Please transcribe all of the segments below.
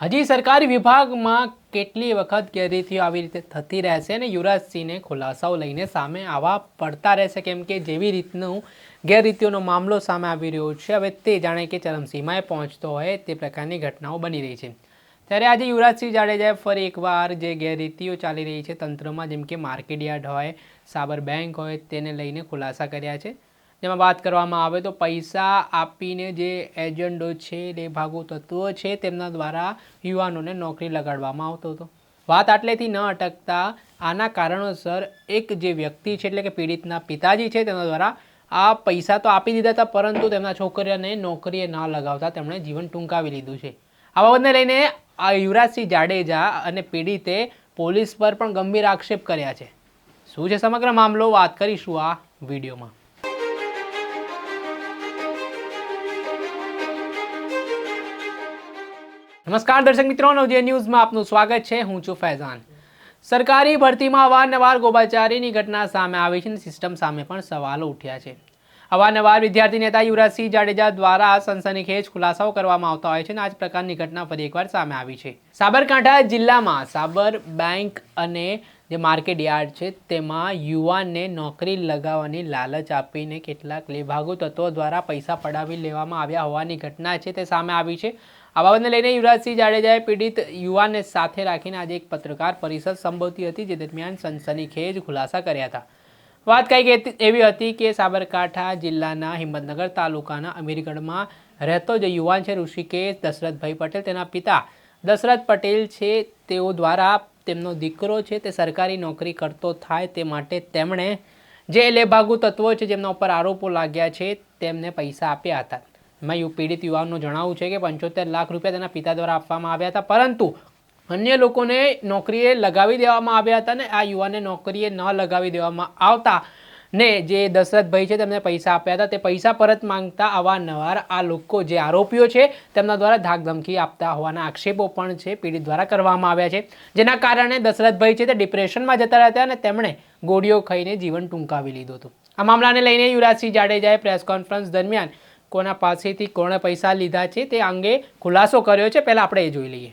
હજી સરકારી વિભાગમાં કેટલી વખત ગેરરીતિઓ આવી રીતે થતી રહેશે અને યુવરાજસિંહને ખુલાસાઓ લઈને સામે આવવા પડતા રહેશે કેમ કે જેવી રીતનું ગેરરીતિઓનો મામલો સામે આવી રહ્યો છે. હવે તે જાણે કે ચરમસીમાએ પહોંચતો હોય તે પ્રકારની ઘટનાઓ બની રહી છે. ત્યારે આજે યુવરાજસિંહ જાડેજાએ ફરી એકવાર જે ગેરરીતિઓ ચાલી રહી છે તંત્રમાં, જેમ કે માર્કેટ યાર્ડ હોય, સાબર બેંક હોય, તેને લઈને ખુલાસા કર્યા છે. જેમાં વાત કરવામાં આવે તો પૈસા આપીને જે એજન્ડો છે એ ભાગો તત્વો છે, તેમના દ્વારા યુવાનોને નોકરી લગાડવામાં આવતો હતો. વાત આટલેથી ન અટકતા, આના કારણોસર એક જે વ્યક્તિ છે, એટલે કે પીડિતના પિતાજી છે, તેમના દ્વારા આ પૈસા તો આપી દીધા હતા, પરંતુ તેમના છોકરીઓને નોકરીએ ના લગાવતા તેમણે જીવન ટૂંકાવી લીધું છે. આ બાબતને લઈને આ યુવરાજસિંહ જાડેજા અને પીડિતે પોલીસ પર પણ ગંભીર આક્ષેપ કર્યા છે. શું છે સમગ્ર મામલો? વાત કરીશું આ વિડીયોમાં. નમસ્કાર દર્શક મિત્રો નવજે ન્યૂઝમાં આપનું સ્વાગત છે. હું છું ફૈઝાન. સરકારી ભરતીમાં અવારનવાર ગોબાચારીની ઘટના સામે આવી છે અને સિસ્ટમ સામે પણ સવાલો ઉઠ્યા છે. અવારનવાર વિદ્યાર્થી નેતા યુવરાજસિંહ જાડેજા દ્વારા સનસનીખેજ ખુલાસાઓ કરવામાં આવતા હોય છે અને આ જ પ્રકારની ઘટના ફરી એકવાર સામે આવી છે. સાબરકાંઠા જિલ્લામાં સાબર બેંક અને જે માર્કેટ યાર્ડ છે તેમાં યુવાનને નોકરી લગાવવાની લાલચ આપીને કેટલાક લેભાગુ તત્વો દ્વારા પૈસા પડાવી લેવામાં આવ્યા હોવાની ઘટના છે તે સામે આવી છે. આ બાબતને લઈને યુવરાજસિંહ જાડેજાએ પીડિત યુવાનને સાથે રાખીને આજે એક પત્રકાર પરિષદ સંબોધી હતી, જે દરમિયાન સનસનીખેજ ખુલાસા કર્યા હતા. વાત કંઈક એવી હતી કે સાબરકાંઠા જિલ્લાના હિંમતનગર તાલુકાના અમીરગઢમાં રહેતો જે યુવાન છે ઋષિકેશ દશરથભાઈ પટેલ, તેના પિતા દશરથ પટેલ છે. તેઓ દ્વારા તેમનો દીકરો છે, તે સરકારી નોકરી કરતો થાય તે માટે તેમણે જે લેભાગુ તત્વો છે જેમના ઉપર આરોપો લાગ્યા છે, તેમને પૈસા આપ્યા હતા. મેં પીડિત યુવાનનું જણાવું છે કે પંચોતેર લાખ રૂપિયા તેના પિતા દ્વારા આપવામાં આવ્યા હતા, પરંતુ અન્ય લોકોને નોકરીએ લગાવી દેવામાં આવ્યા હતા ને આ યુવાનને નોકરીએ ન લગાવી દેવામાં આવતા ને જે દશરથભાઈ છે તેમને પૈસા આપ્યા હતા, તે પૈસા પરત માંગતા અવારનવાર આ લોકો જે આરોપીઓ છે તેમના દ્વારા ધાકધમકી આપતા હોવાના આક્ષેપો પણ છે, પીડિત દ્વારા કરવામાં આવ્યા છે. જેના કારણે દશરથભાઈ છે તે ડિપ્રેશનમાં જતા રહ્યા હતા અને તેમણે ગોળીઓ ખાઈને જીવન ટૂંકાવી લીધું હતું. આ મામલાને લઈને યુવરાજસિંહ જાડેજાએ પ્રેસ કોન્ફરન્સ દરમિયાન કોના પાસેથી કોણે પૈસા લીધા છે તે અંગે ખુલાસો કર્યો છે. પહેલાં આપણે એ જોઈ લઈએ.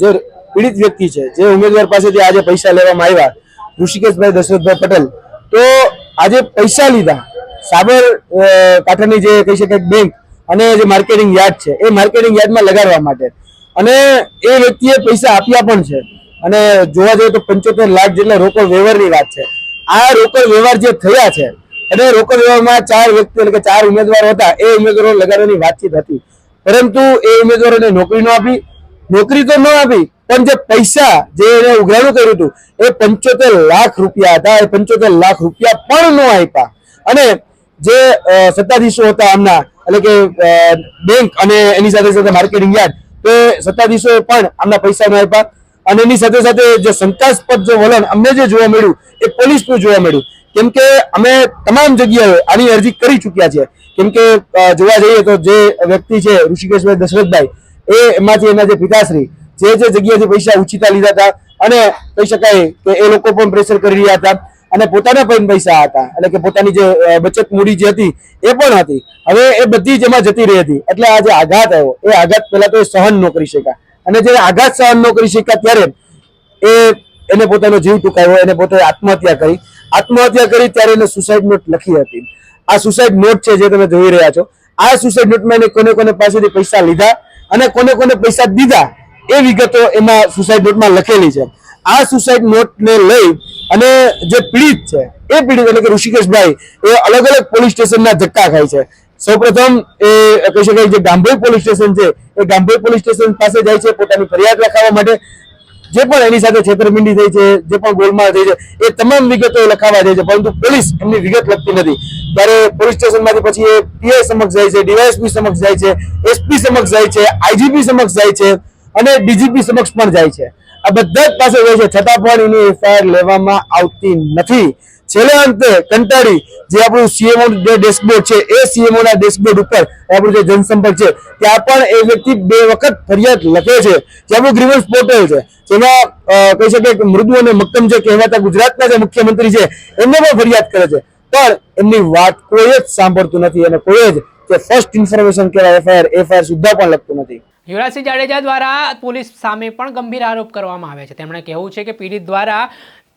જે પીડિત વ્યક્તિ છે, જે ઉમેદવાર પાસેથી આજે પૈસા લેવામાં આવ્યા, ઋષિકેશભાઈ દશરથભાઈ પટેલ, તો આજે પૈસા લીધા. સાબર કાંઠાની જે કહી શકાય બેંક અને જે માર્કેટિંગ યાર્ડ છે, એ માર્કેટિંગ યાર્ડમાં લગાડવા માટે. અને એ વ્યક્તિએ પૈસા આપ્યા પણ છે. અને જોવા જઈએ તો પંચોતેર લાખ જેટલા રોકડ વ્યવહારની વાત છે. આ રોકડ વ્યવહાર જે થયા છે, અને રોકડ વ્યવહારમાં ચાર વ્યક્તિ એટલે કે ચાર ઉમેદવારો હતા, એ ઉમેદવારો લગાડવાની વાતચીત હતી. પરંતુ એ ઉમેદવારોને નોકરી ન આપી નોકરી તો ન આપી, પણ જે પૈસા જે એને ઉઘરાણું કર્યું હતું, એ પંચોતેર લાખ રૂપિયા હતા, એ પંચોતેર લાખ રૂપિયા પણ ન આપ્યા. અને જે સત્તાધીશો હતા આમના એટલે કે બેંક અને એની સાથે સાથે માર્કેટિંગ યાર્ડ, તો સત્તાધીશોએ પણ આમના પૈસા ન આપ્યા. અને એની સાથે સાથે જે શંકાસ્પદ જે વલણ અમને જે જોવા મળ્યું, એ પોલીસનું જોવા મળ્યું. કેમ કે અમે તમામ જગ્યાએ આની અરજી કરી ચૂક્યા છીએ. કેમ કે જોવા જઈએ તો જે વ્યક્તિ છે ઋષિકેશભાઈ દશરથભાઈ એ એમાંથી એના જે પિતાશ્રી, જે જે જગ્યાએથી પૈસા ઉછીતા લીધા હતા અને કહી શકાય કે એ લોકો પણ પ્રેશર કરી રહ્યા હતા અને પોતાના પણ પૈસા હતા. એટલે કે પોતાની જે બચત મૂડી જે હતી એ પણ હતી. હવે એ બધી જ એમાં જતી રહી હતી. એટલે આ જે આઘાત આવ્યો, એ આઘાત પહેલા તો એ સહન ન કરી શક્યા. અને જે આઘાત સહન ન કરી શક્યા ત્યારે એ એને પોતાનો જીવ ટૂંકાયો એને પોતે આત્મહત્યા કરી. આત્મહત્યા કરી ત્યારે એને સુસાઇડ નોટ લખી હતી. આ સુસાઇડ નોટ છે જે તમે જોઈ રહ્યા છો. આ સુસાઇડ નોટમાં એને કોને કોને પાસેથી પૈસા લીધા? અને કોને કોને પૈસા દીધા એ વિગતો એમાં સુસાઇડ નોટમાં લખેલી છે. આ સુસાઇડ નોટને લઈ અને જે પીડિત છે, એ પીડિત એટલે કે ઋષિકેશભાઈ, એ અલગ અલગ પોલીસ સ્ટેશનના ધક્કા ખાય છે. સૌપ્રથમ એ કહી શકાય જે ગાંભોઈ પોલીસ સ્ટેશન છે, એ ગાંભોઈ પોલીસ સ્ટેશન પાસે જાય છે પોતાની ફરિયાદ લખાવવા માટે. જે પણ એની સાથે છેતરપિંડી થઈ છે, જે પણ ગોલમાળ થઈ છે, એ તમામ વિગતો લખાવા જાય છે, પરંતુ પોલીસ એમની વિગત લખતી નથી. ત્યારે પોલીસ સ્ટેશનમાંથી પછી એ પીઆઈ સમક્ષ જાય છે ડીવાયએસપી સમક્ષ જાય છે એસપી સમક્ષ જાય છે આઈજીપી સમક્ષ જાય છે અને ડીજીપી સમક્ષ પણ જાય છે. આ બધા જ પાસે જાય છે. છતાં પણ એની એફઆઈઆર લેવામાં આવતી નથી. છેલ્લે અંતે કંટાળી જે આપણું સીએમઓ જે ડેસ્કબોર્ડ છે, એ સીએમઓ ના ડેશબોર્ડ ઉપર આપણું જે જનસંપર્ક છે, ત્યાં પણ એ વ્યક્તિ બે વખત ફરિયાદ લખે છે. જે આપણું ગ્રીવન્સ પોર્ટલ છે, જેમાં કહી શકે કે મૃદુ અને મક્કમ જે કહેવાતા ગુજરાતના જે મુખ્યમંત્રી છે, એમને પણ ફરિયાદ કરે છે. પણ એમની વાત કોઈ જ સાંભળતું નથી અને કોઈ જ જે ફર્સ્ટ ઇન્ફોર્મેશન કહેવાય એફઆઈઆર એફઆઈઆર સુદ્ધા પણ લખતું નથી. યુવરાજસિંહ જાડેજા દ્વારા પોલીસ સામે પણ ગંભીર આરોપ કરવામાં આવે છે. તેમણે કહેવું છે કે પીડિત દ્વારા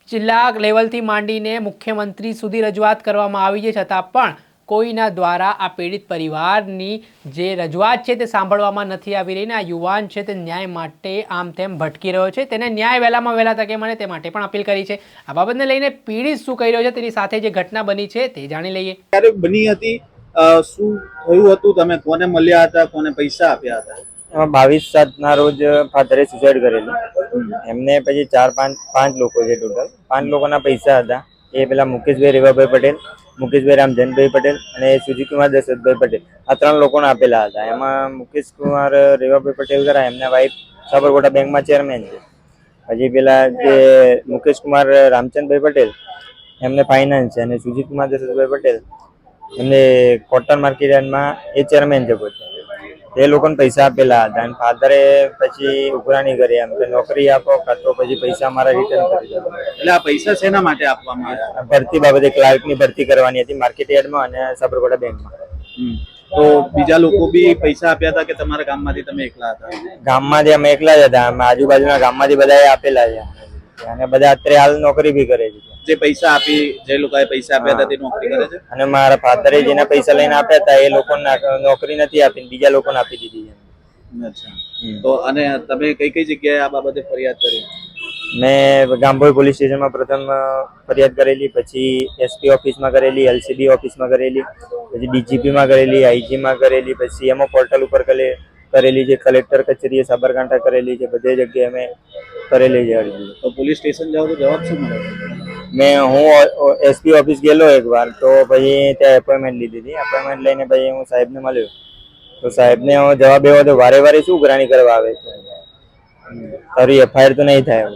જિલ્લા લેવલથી માંડીને મુખ્યમંત્રી સુધી રજૂઆત કરવામાં આવી છે, છતાં પણ કોઈના દ્વારા આ પીડિત પરિવારની જે રજૂઆત છે તે સાંભળવામાં નથી આવી રહી ને આ યુવાન છે તે ન્યાય માટે આમ તેમ ભટકી રહ્યો છે. તેને ન્યાય વહેલામાં વહેલા તકે મળે તે માટે પણ અપીલ કરી છે. આ બાબતને લઈને પીડિત શું કહી રહ્યો છે તેની સાથે જે ઘટના બની છે તે જાણી લઈએ. ક્યારે બની હતી શું થયું હતું? તમે કોને મળ્યા હતા? કોને પૈસા આપ્યા હતા? એમાં બાવીસ સાતના રોજ ફાધરે સુસાઇડ કરેલું. એમને પછી ચાર પાંચ પાંચ લોકો છે ટોટલ પાંચ લોકોના પૈસા હતા. એ પેલા મુકેશભાઈ રેવાભાઈ પટેલ મુકેશભાઈ રામજનભાઈ પટેલ અને સુજીકુમાર દશરથભાઈ પટેલ. આ ત્રણ લોકોને આપેલા હતા. એમાં મુકેશ કુમાર રેવાભાઈ પટેલ ખરા, એમના વાઈફ સાબરકોટા બેંકમાં ચેરમેન છે. પછી પેલા જે મુકેશ કુમાર રામચંદભાઈ પટેલ, એમને ફાઇનાન્સ છે અને સુજીતકુમાર, દશરથભાઈ પટેલ એમને કોટન માર્કેટમાં એ ચેરમેન છે પોતે. એ લોકોને પૈસા આપેલા હતા અને ફાધરે પછી ઉઘરાણી કરી એમ કે નોકરી આપો કાં તો પછી પૈસા મારા રિટર્ન કરી દો. એટલે આ પૈસા શેના માટે આપવામાં આવ્યા? ભરતી બાબતે ક્લાર્કની ભરતી કરવાની હતી માર્કેટ યાર્ડમાં અને સાબરકોટા બેંકમાં. તો બીજા લોકો બી પૈસા આપ્યા હતા કે તમારા ગામમાંથી તમે એકલા હતા? ગામમાંથી અમે એકલા જ હતા. અમે આજુબાજુના ગામમાંથી બધાએ આપેલા છે. અને બધા અત્યારે હાલ નોકરી બી કરે છે. જે પૈસા આપી જે લોકોએ પૈસા આપ્યા હતા તે નોકરી કરે છે? અને મારા ફાધરે જેના પૈસા લઈને આપ્યા હતા એ લોકોને નોકરી નથી આપી બીજા લોકોને આપી દીધી છે અચ્છા. તો અને તમે કઈ કઈ જગ્યાએ આ બાબતે ફરિયાદ કરી? મેં ગામભોઈ પોલીસ સ્ટેશનમાં પ્રથમ ફરિયાદ કરેલી પછી એસપી ઓફિસમાં કરેલી એલસીબી ઓફિસમાં કરેલી પછી ડીજીપીમાં કરેલી આઈજીમાં કરેલી પછી એમાં પોર્ટલ ઉપર કરે કરેલી છે કલેક્ટર કચેરીએ સાબરકાંઠા કરેલી છે બધી જગ્યાએ મેં કરેલી છે અરજી. તો પોલીસ સ્ટેશન જાઓ તો જવાબ શું મળે? મેં હું એસપી ઓફિસ ગયેલો એકવાર, તો પછી ત્યાં એપોઇન્ટમેન્ટ લીધી હતી. એપોઇન્ટમેન્ટ લઈને પછી હું સાહેબને મળ્યો. તો સાહેબને જવાબ એવો હતો, વારે વારે શું ઉઘરાણી કરવા આવે છે? તારી એફઆઈઆર તો નહીં થાય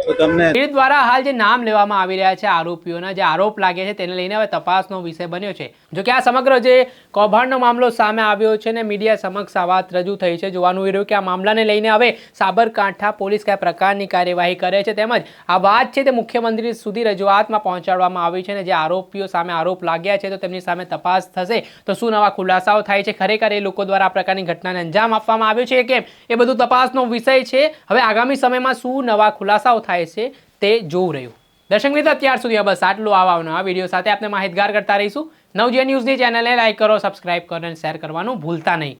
તમને દ્વારા હાલ જે નામ લેવામાં આવી રહ્યા છે આરોપીઓના, જે આરોપ લાગે છે તેને લઈને હવે તપાસનો વિષય બન્યો છે. જો કે આ સમગ્ર જે કૌભાંડનો મામલો સામે આવ્યો છે ને મીડિયા સમક્ષ આ વાત રજૂ થઈ છે, જોવાનું એ રહ્યું કે આ મામલાને લઈને હવે સાબરકાંઠા પોલીસ કયા પ્રકારની કાર્યવાહી કરે છે તેમજ આ વાત છે તે મુખ્યમંત્રી સુધી રજૂઆતમાં પહોંચાડવામાં આવી છે ને જે આરોપીઓ સામે આરોપ લાગ્યા છે તો તેમની સામે તપાસ થશે. તો શું નવા ખુલાસાઓ થાય છે? ખરેખર એ લોકો દ્વારા આ પ્રકારની ઘટનાને અંજામ આપવામાં આવ્યો છે કેમ? એ બધું તપાસનો વિષય છે. હવે આગામી સમયમાં શું નવા ખુલાસાઓ થાય છે તે જોવું રહ્યું. દર્શક મિત્રો, અત્યાર સુધી બસ આટલું. આવા નવા વીડિયો સાથે આપણે માહિતગાર કરતા રહીશું. નવજીવન ન્યૂઝની ચેનલને લાઇક કરો સબસ્ક્રાઇબ કરો અને શેર કરવાનું ભૂલતા નહીં.